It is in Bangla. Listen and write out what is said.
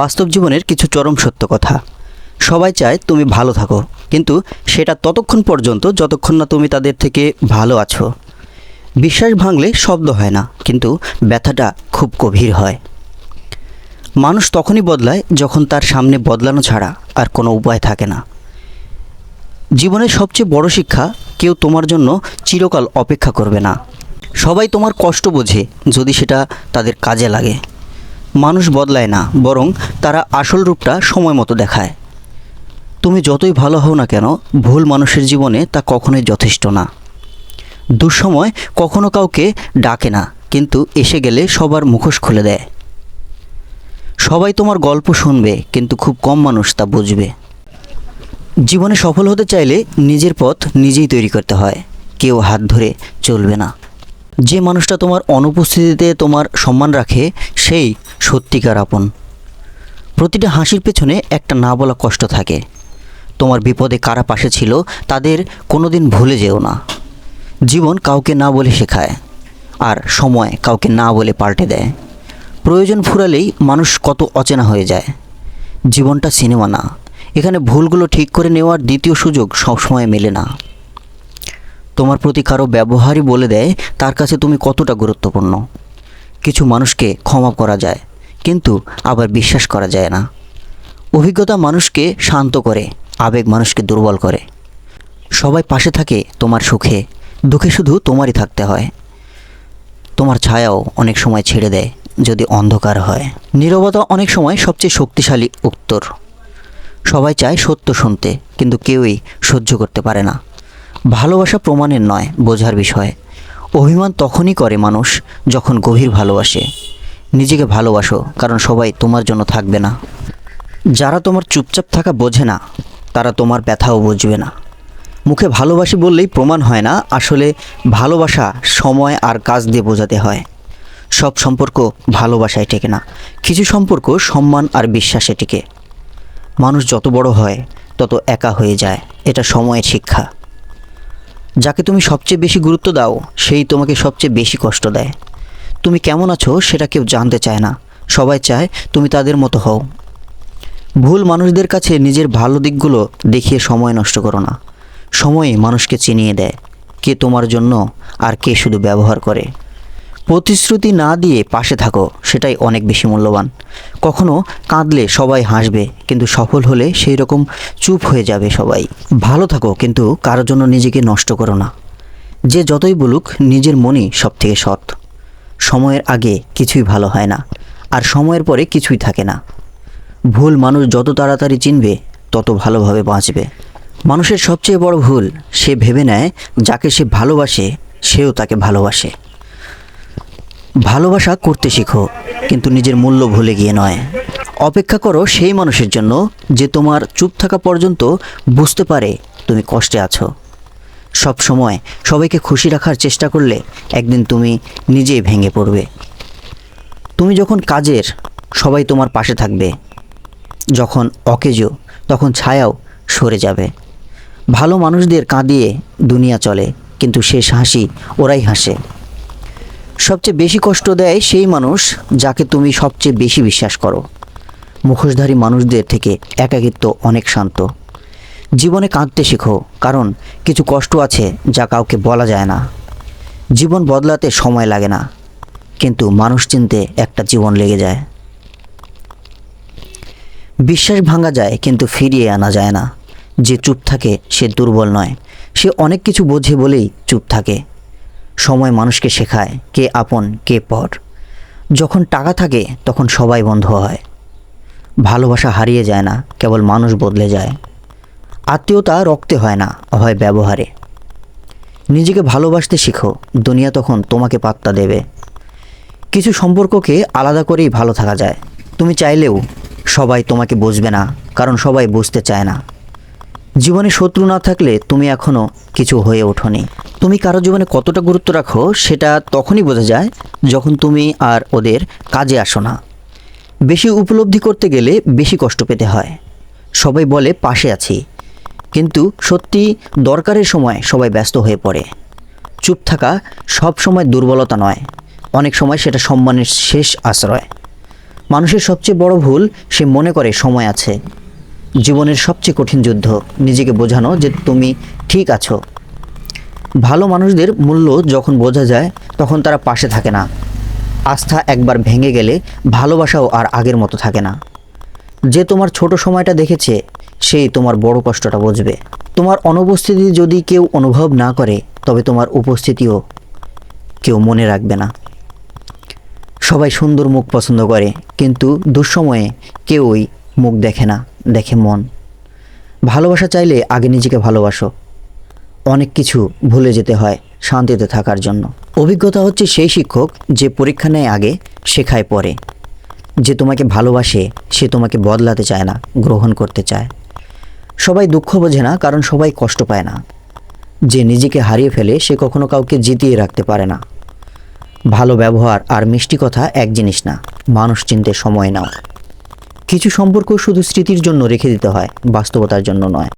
বাস্তব জীবনের কিছু চরম সত্য কথা। সবাই চায় তুমি ভালো থাকো, কিন্তু সেটা ততক্ষণ পর্যন্ত যতক্ষণ না তুমি তাদের থেকে ভালো আছো। বিশ্বাস ভাঙলে শব্দ হয় না, কিন্তু ব্যথাটা খুব গভীর হয়। মানুষ তখনই বদলায় যখন তার সামনে বদলানো ছাড়া আর কোনো উপায় থাকে না। জীবনের সবচেয়ে বড় শিক্ষা, কেউ তোমার জন্য চিরকাল অপেক্ষা করবে না। সবাই তোমার কষ্ট বোঝে যদি সেটা তাদের কাজে লাগে। মানুষ বদলায় না, বরং তারা আসল রূপটা সময় মতো দেখায়। তুমি যতই ভালো হও না কেন, ভুল মানুষের জীবনে তা কখনোই যথেষ্ট না। দুঃসময় কখনো কাউকে ডাকে না, কিন্তু এসে গেলে সবার মুখোশ খুলে দেয়। সবাই তোমার গল্প শুনবে, কিন্তু খুব কম মানুষ তা বুঝবে। জীবনে সফল হতে চাইলে নিজের পথ নিজেই তৈরি করতে হয়। কেউ হাত ধরে চলবে না। যে মানুষটা তোমার অনুপস্থিতিতে তোমার সম্মান রাখে, সেই সত্যিকার আপন। প্রতিটা হাসির পেছনে একটা না বলা কষ্ট থাকে। তোমার বিপদে কারা পাশে ছিল, তাদের কোনোদিন ভুলে যেও না। জীবন কাউকে না বলে শেখায়, আর সময় কাউকে না বলে পাল্টে দেয়। প্রয়োজন ফুরালেই মানুষ কত অচেনা হয়ে যায়। জীবনটা সিনেমা না। এখানে ভুলগুলো ঠিক করে নেওয়ার দ্বিতীয় সুযোগ সবসময় মেলে না। তোমার প্রতি কারও ব্যবহারই বলে দেয়, তার কাছে তুমি কতটা গুরুত্বপূর্ণ। কিছু মানুষকে ক্ষমা করা যায়, কিন্তু আবার বিশ্বাস করা যায় না। অভিজ্ঞতা মানুষকে শান্ত করে, আবেগ মানুষকে দুর্বল করে। সবাই পাশে থাকে তোমার সুখে, দুঃখে শুধু তোমারই থাকতে হয়। তোমার ছায়াও অনেক সময় ছেড়ে দেয়, যদি অন্ধকার হয়। নীরবতা অনেক সময় সবচেয়ে শক্তিশালী উত্তর। সবাই চায় সত্য শুনতে, কিন্তু কেউই সহ্য করতে পারে না। ভালোবাসা প্রমাণের নয়, বোঝার বিষয়। অভিমান তখনই করে মানুষ যখন গভীর ভালোবাসে। নিজেকে ভালোবাসো, কারণ সবাই তোমার জন্য থাকবে না। যারা তোমার চুপচাপ থাকা বোঝে না, তারা তোমার ব্যথাও বুঝবে না। মুখে ভালোবাসি বললেই প্রমাণ হয় না, আসলে ভালোবাসা সময় আর কাজ দিয়ে বোঝাতে হয়। সব সম্পর্ক ভালোবাসায় টেকে না, কিছু সম্পর্ক সম্মান আর বিশ্বাসে টিকে। মানুষ যত বড় হয়, তত একা হয়ে যায়, এটা সময়ের শিক্ষা। যাকে তুমি সবচেয়ে বেশি গুরুত্ব দাও, সেই তোমাকে সবচেয়ে বেশি কষ্ট দেয়। তুমি কেমন আছো সেটা কেউ জানতে চায় না। সবাই চায় তুমি তাদের মতো হও। ভুল মানুষদের কাছে নিজের ভালো দিকগুলো দেখিয়ে সময় নষ্ট করো না। সময়ে মানুষকে চিনিয়ে দেয়, কে তোমার জন্য আর কে শুধু ব্যবহার করে। প্রতিশ্রুতি না দিয়ে পাশে থাকো, সেটাই অনেক বেশি মূল্যবান। কখনো কাঁদলে সবাই হাসবে, কিন্তু সফল হলে সেই রকম চুপ হয়ে যাবে সবাই। ভালো থাকো, কিন্তু কারও জন্য নিজেকে নষ্ট করো না। যে যতই বলুক, নিজের মনই সব থেকে সৎ। সময়ের আগে কিছুই ভালো হয় না, আর সময়ের পরে কিছুই থাকে না। ভুল মানুষ যত তাড়াতাড়ি চিনবে, তত ভালোভাবে বাঁচবে। মানুষের সবচেয়ে বড় ভুল, সে ভেবে নেয়, যাকে সে ভালোবাসে, সেও তাকে ভালোবাসে। ভালোবাসা করতে শিখো, কিন্তু নিজের মূল্য ভুলে গিয়ে নয়। অপেক্ষা করো সেই মানুষের জন্য যে তোমার চুপ থাকা পর্যন্ত বুঝতে পারে তুমি কষ্টে আছো। সব সময় সবাইকে খুশি রাখার চেষ্টা করলে একদিন তুমি নিজেই ভেঙে পড়বে। তুমি যখন কাজের, সবাই তোমার পাশে থাকবে। যখন অকেজো, তখন ছায়াও সরে যাবে। ভালো মানুষদের কাঁদিয়ে দুনিয়া চলে, কিন্তু শেষ হাসি ওরাই হাসে। সবচেয়ে বেশি কষ্ট দেয় সেই মানুষ যাকে তুমি সবচেয়ে বেশি বিশ্বাস করো। মুখোশধারী মানুষদের থেকে একাকিত্ব অনেক শান্ত। জীবনে কাঁদতে শেখো, কারণ কিছু কষ্ট আছে যা কাউকে বলা যায় না। জীবন বদলাতে সময় লাগে না, কিন্তু মানুষ চিনতে একটা জীবন লেগে যায়। বিশ্বাস ভাঙা যায়, কিন্তু ফিরিয়ে আনা যায় না। যে চুপ থাকে, সে দুর্বল নয়। সে অনেক কিছু বোঝে বলেই চুপ থাকে। সময় মানুষকে শেখায় কে আপন, কে পর। যখন টাকা থাকে, তখন সবাই বন্ধু হয়। ভালোবাসা হারিয়ে যায় না, কেবল মানুষ বদলে যায়। আত্মীয়তা রক্তে হয় না, হয় ব্যবহারে। নিজেকে ভালোবাসতে শিখো, দুনিয়া তখন তোমাকে পাত্তা দেবে। কিছু সম্পর্ককে আলাদা করেই ভালো থাকা যায়। তুমি চাইলেও সবাই তোমাকে বুঝবে না, কারণ সবাই বুঝতে চায় না। জীবনে শত্রু না থাকলে তুমি এখনও কিছু হয়ে ওঠোনি। তুমি কারও জীবনে কতটা গুরুত্ব রাখো, সেটা তখনই বোঝা যায় যখন তুমি আর ওদের কাজে আসো না। বেশি উপলব্ধি করতে গেলে বেশি কষ্ট পেতে হয়। সবাই বলে, পাশে আছি। কিন্তু সত্যি দরকারের সময় সবাই ব্যস্ত হয়ে পড়ে। চুপ থাকা সব সময় দুর্বলতা নয়, অনেক সময় সেটা সম্মানের শেষ আশ্রয়। মানুষের সবচেয়ে বড় ভুল, সে মনে করে, সময় আছে। জীবনের সবচেয়ে কঠিন যুদ্ধ, নিজেকে বোঝানো যে তুমি ঠিক আছো। ভালো মানুষদের মূল্য যখন বোঝা যায়, তখন তারা পাশে থাকে না। আস্থা একবার ভেঙে গেলে ভালোবাসাও আর আগের মতো থাকে না। যে তোমার ছোট সময়টা দেখেছে, সেই তোমার বড় কষ্টটা বুঝবে। তোমার অনুপস্থিতি যদি কেউ অনুভব না করে, তবে তোমার উপস্থিতিও কেউ মনে রাখবে না। সবাই সুন্দর মুখ পছন্দ করে, কিন্তু দুঃসময়ে কেউই মুখ দেখে না, দেখে মন। ভালোবাসা চাইলে আগে নিজেকে ভালোবাসো। অনেক কিছু ভুলে যেতে হয় শান্তিতে থাকার জন্য। অভিজ্ঞতা হচ্ছে সেই শিক্ষক যে পরীক্ষা নেয় আগে, শেখায় পরে। যে তোমাকে ভালোবাসে, সে তোমাকে বদলাতে চায় না, গ্রহণ করতে চায়। সবাই দুঃখ বোঝে না, কারণ সবাই কষ্ট পায় না। যে নিজেকে হারিয়ে ফেলে, সে কখনো কাউকে জিতিয়ে রাখতে পারে না। ভালো ব্যবহার আর মিষ্টি কথা এক জিনিস না, মানুষ চিনতে সময় নাও। কিছু সম্পর্ক শুধু স্মৃতির জন্য রেখে দিতে হয় বাস্তবতার জন্য নয়।